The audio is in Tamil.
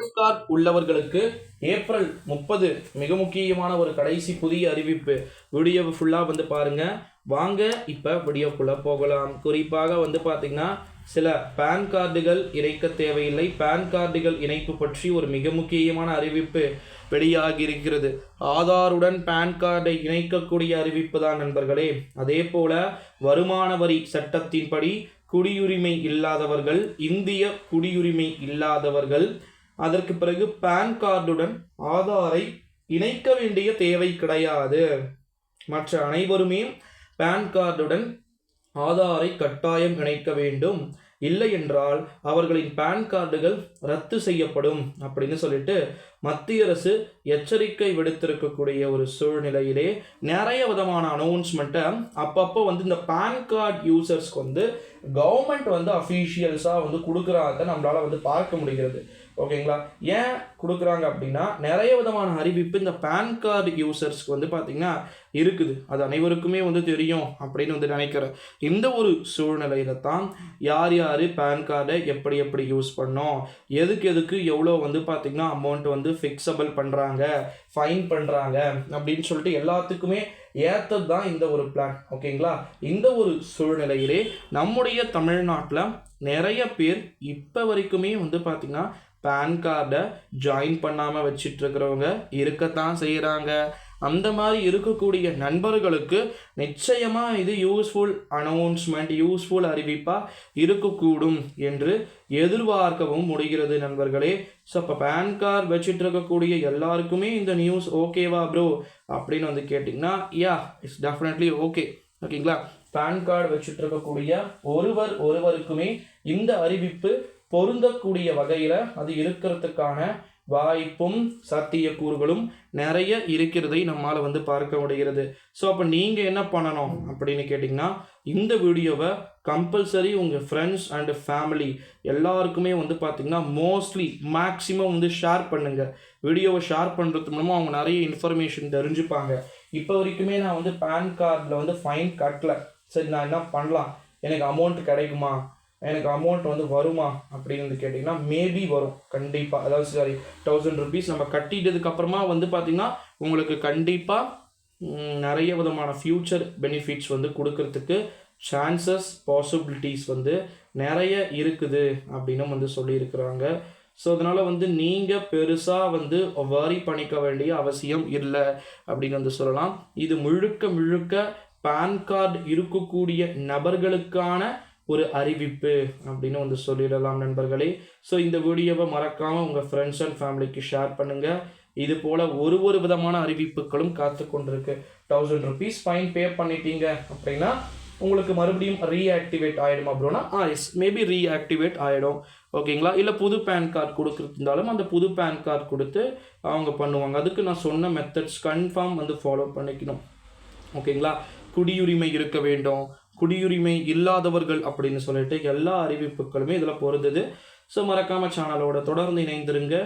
பேன் கார்டு உள்ளவர்களுக்கு ஏப்ரல் முப்பது மிக முக்கியமான ஒரு கடைசி புதிய அறிவிப்பு. வீடியோ ஃபுல்லாக வந்து பாருங்க. வாங்க இப்போ வீடியோக்குள்ளே போகலாம். குறிப்பாக வந்து பார்த்தீங்கன்னா சில பேன் கார்டுகள் இணைக்க தேவையில்லை. பேன் கார்டுகள் இணைப்பு பற்றி ஒரு மிக முக்கியமான அறிவிப்பு வெளியாகி இருக்கிறது ஆதாருடன் பேன் கார்டை இணைக்கக்கூடிய அறிவிப்பு தான் நண்பர்களே. அதே போல வருமான வரி சட்டத்தின்படி குடியுரிமை இல்லாதவர்கள் இந்திய குடியுரிமை இல்லாதவர்கள் அதற்கு பிறகு பேன் கார்டுடன் ஆதாரை இணைக்க வேண்டிய தேவை கிடையாது. மற்ற அனைவருமே பேன் கார்டுடன் ஆதாரை கட்டாயம் இணைக்க வேண்டும். இல்லை என்றால் அவர்களின் பேன் கார்டுகள் ரத்து செய்யப்படும் அப்படின்னு சொல்லிட்டு மத்திய அரசு எச்சரிக்கை விடுத்திருக்கக்கூடிய ஒரு சூழ்நிலையிலே நிறைய விதமான அனௌன்ஸ்மெண்ட்டை அப்பப்போ வந்து இந்த பேன் கார்டு யூசர்ஸ்க்கு வந்து கவர்மெண்ட் வந்து அஃபீஷியல்ஸாக வந்து கொடுக்குறாங்க நம்மளால் வந்து பார்க்க முடிகிறது. ஓகேங்களா? ஏன் கொடுக்குறாங்க அப்படின்னா நிறைய விதமான அறிவிப்பு இந்த பேன் கார்டு யூசர்ஸ்க்கு வந்து பார்த்திங்கன்னா இருக்குது. அது அனைவருக்குமே வந்து தெரியும் அப்படின்னு வந்து நினைக்கிறேன். இந்த ஒரு சூழ்நிலையில தான் யார் யார் பேன் கார்டை எப்படி எப்படி யூஸ் பண்ணோம்? எதுக்கு எதுக்கு எவ்வளோ வந்து பார்த்திங்கன்னா அமௌண்ட் வந்து ஃபிக்ஸபிள் பண்ணுறாங்க ஃபைன் பண்ணுறாங்க அப்படின்னு சொல்லிட்டு எல்லாத்துக்குமே ஏற்றது தான் இந்த ஒரு பிளான் ஓகேங்களா இந்த ஒரு சூழ்நிலையிலே நம்முடைய தமிழ்நாட்டில் நிறைய பேர் இப்போ வரைக்குமே வந்து பார்த்திங்கன்னா பேன் கார்டை ஜாயின் பண்ணாமல் வச்சிட்ருக்கிறவங்க இருக்கத்தான் செய்கிறாங்க அந்த மாதிரி இருக்கக்கூடிய நண்பர்களுக்கு நிச்சயமாக இது யூஸ்ஃபுல் அனௌன்ஸ்மெண்ட் யூஸ்ஃபுல் அறிவிப்பாக இருக்கக்கூடும் என்று எதிர்பார்க்கவும் முடிகிறது நண்பர்களே. ஸோ இப்போ பேன் கார்டு வச்சுட்டு இருக்கக்கூடிய எல்லாருக்குமே இந்த நியூஸ் ஓகேவா ப்ரோ அப்படின்னு வந்து கேட்டிங்கன்னா யா இட்ஸ் டெஃபினெட்லி ஓகே ஓகேங்களா பேன் கார்டு வச்சுட்டு இருக்கக்கூடிய ஒருவர் ஒருவருக்குமே இந்த அறிவிப்பு பொருந்தக்கூடிய வகையில் அது இருக்கிறதுக்கான வாய்ப்பும் சாத்தியக்கூறுகளும் நிறைய இருக்கிறதை நம்மால் வந்து பார்க்க முடிகிறது. ஸோ அப்போ நீங்கள் என்ன பண்ணணும் அப்படின்னு கேட்டிங்கன்னா இந்த வீடியோவை கம்பல்சரி உங்கள் ஃப்ரெண்ட்ஸ் அண்டு ஃபேமிலி எல்லாருக்குமே வந்து பார்த்திங்கன்னா மோஸ்ட்லி மேக்ஸிமம் வந்து ஷேர் பண்ணுங்கள் வீடியோவை ஷேர் பண்ணுறது மூலமாக அவங்க நிறைய இன்ஃபர்மேஷன் தெரிஞ்சுப்பாங்க. இப்போ வரைக்குமே நான் வந்து பேன் கார்டில் வந்து ஃபைன் கட்டலை. சரி நான் என்ன பண்ணலாம்? எனக்கு அமௌண்ட் கிடைக்குமா? எனக்கு அமௌண்ட் வந்து வருமா அப்படின்னு கேட்டிங்கன்னா மேபி வரும். கண்டிப்பாக அதாவது சாரி தௌசண்ட் ருபீஸ் நம்ம கட்டிட்டதுக்கு அப்புறமா வந்து பார்த்திங்கன்னா உங்களுக்கு கண்டிப்பாக நிறைய விதமான ஃப்யூச்சர் பெனிஃபிட்ஸ் வந்து கொடுக்கறதுக்கு சான்சஸ் பாசிபிலிட்டிஸ் வந்து நிறைய இருக்குது அப்படின்னு வந்து சொல்லியிருக்கிறாங்க. ஸோ அதனால் வந்து நீங்கள் பெருசாக வந்து வரி பண்ணிக்க வேண்டிய அவசியம் இல்லை அப்படின்னு வந்து சொல்லலாம். இது முழுக்க முழுக்க பேன் கார்டு இருக்கக்கூடிய நபர்களுக்கான ஒரு அறிவிப்பு அப்படின்னு வந்து சொல்லிடலாம் நண்பர்களே. ஸோ இந்த வீடியோவை மறக்காமல் உங்கள் ஃப்ரெண்ட்ஸ் அண்ட் ஃபேமிலிக்கு ஷேர் பண்ணுங்கள் இது போல் ஒரு ஒரு விதமான அறிவிப்புகளும் காத்து கொண்டிருக்கு தௌசண்ட் ருபீஸ் ஃபைன் பே பண்ணிட்டீங்க அப்படின்னா உங்களுக்கு மறுபடியும் ரீஆக்டிவேட் ஆகிடுமா ப்ரோனா ஆ எஸ் மேபி ரீஆக்டிவேட் ஆகிடும் ஓகேங்களா இல்லை புது பேன் கார்டு கொடுக்குறதுனாலும் அந்த புது பேன் கார்டு கொடுத்து அவங்க பண்ணுவாங்க. அதுக்கு நான் சொன்ன மெத்தட்ஸ் கன்ஃபார்ம் வந்து ஃபாலோ பண்ணிக்கணும். ஓகேங்களா குடியுரிமை இருக்க வேண்டும். குடியுரிமை இல்லாதவர்கள் அப்படின்னு சொல்லிட்டு எல்லா அறிவிப்புகளுமே இதில் பொருந்தது. ஸோ மறக்காமல் சேனலோட தொடர்ந்து இணைந்திருங்க.